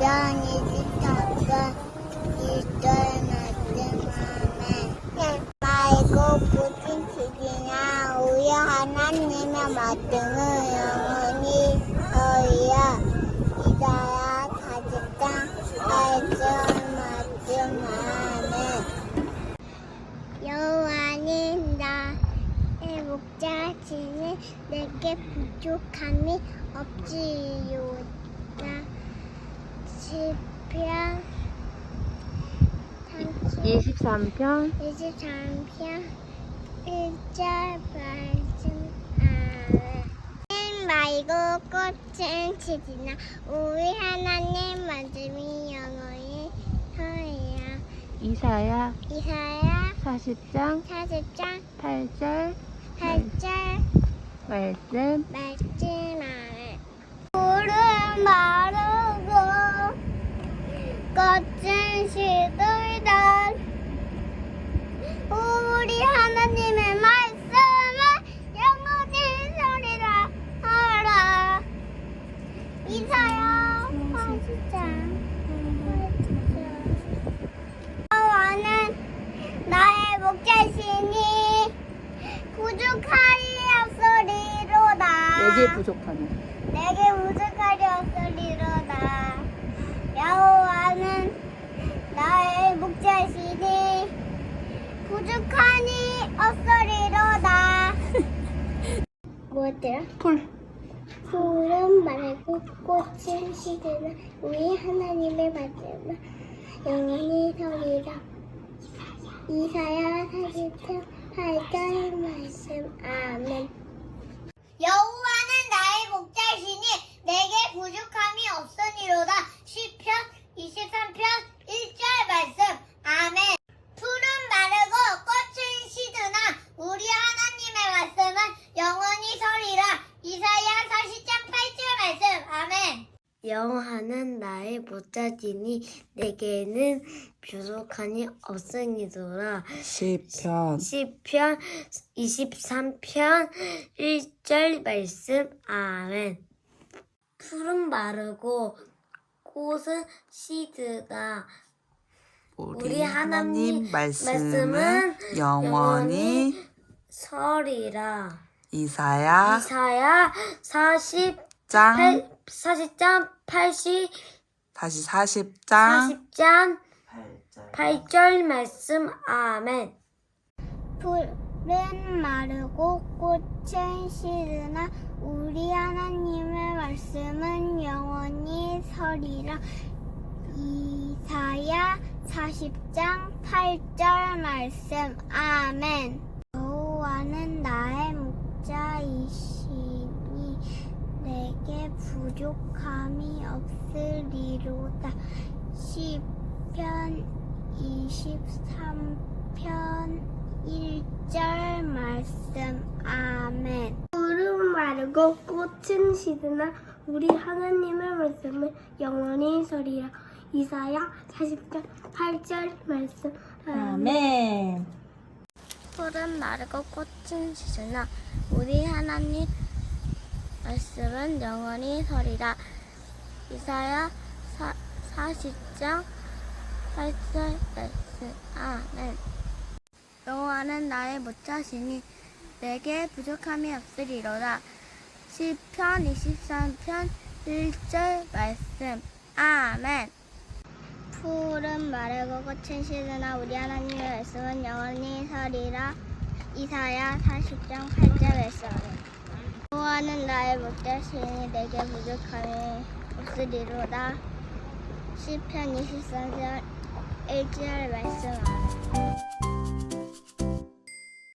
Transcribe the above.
시편 이십사편 일절 말씀하네 말고 부친 지기나 우리 하나님의 말씀을 영원히 서리야 이사야 사십장 팔절 말씀하네. 여호와는 나의 목자시니 내게 부족함이 없지요다 시편 23편. 23편. 1절 말씀 아멘 말고 꽃은 치지나 우리 하나님 말씀이 영원히 서야. 이사야 이사야 40장 40장 8절 8절 말씀. 말씀하네 푸른 마 4개 부족하니 내게 부족하리 없으리로다. 여호와는 나의 목자시니 부족하니 없으리로다. 뭐였더라? 풀. 구름 말고 꽃은 시드나 우리 하나님의 말씀은 영원히 서리라. 이사야 43, 8절 말씀. 아멘. 여호 여호와는 나의 목자지니 내게는 부족함이 없으니더라. 시편 시편 23편 1절 말씀 아멘. 푸른 마르고 꽃은 시드다. 우리 하나님 말씀은 말씀은 영원히 설이라. 이사야 이사야 40 장 8, 40장 80 다시 40장. 40장. 8절. 말씀 아멘. 푸른 마르고 꽃은 시드나 우리 하나님의 말씀은 영원히 서리라. 이사야 40장 8절 말씀 아멘. 여호와는 나의 목자이시니 내게 부족함이 없으리로다. 시편 23편 1절 말씀. 아멘. 푸른 마르고 꽃은 시드나 우리 하나님의 말씀은 영원히 서리라. 이사야 40장 8절 말씀. 아멘. 푸른 마르고 꽃은 시드나 우리 하나님 말씀은 영원히 서리라. 이사야 사, 40장 8절 말씀. 아멘. 여호와는 나의 목자시니 내게 부족함이 없으리로다. 시편 23편 1절 말씀. 아멘. 푸른 마르고 꽃은 시드나 우리 하나님의 말씀은 영원히 서리라. 이사야 40장 8절 말씀 여호와는 나의 목자시니 내게 부족함이 없으리로다. 시편 23절 1절 말씀